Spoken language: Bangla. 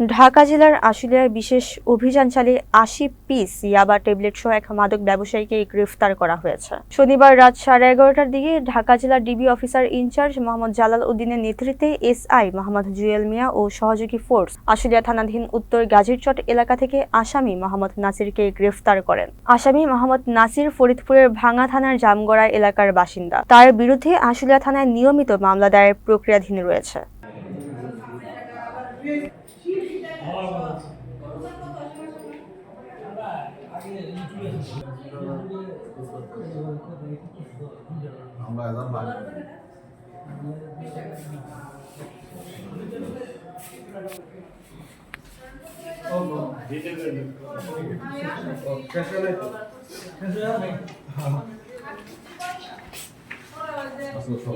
ঢাকা জেলার আশুলিয়ায় বিশেষ অভিযান চালিয়ে আশি পিস ইয়াবা ট্যাবলেট সহ এক মাদক ব্যবসায়ীকে গ্রেফতার করা হয়েছে। শনিবার রাত সাড়ে এগারোটার দিকে ঢাকা জেলার DB officer in charge Mohammad Jalal উদ্দিনের নেতৃত্বে এসআই মোহাম্মদ জুয়েল মিয়া ও সহযোগী ফোর্স আশুলিয়া থানাধীন উত্তর গাজীরচট এলাকা থেকে আসামি মোহাম্মদ নাসিরকে গ্রেফতার করেন। আসামি মোহাম্মদ নাসির ফরিদপুরের ভাঙা থানার জামগড়া এলাকার বাসিন্দা। তার বিরুদ্ধে আশুলিয়া থানায় নিয়মিত মামলা দায়ের প্রক্রিয়াধীন রয়েছে। আমরা এজন লাগে আসলে সব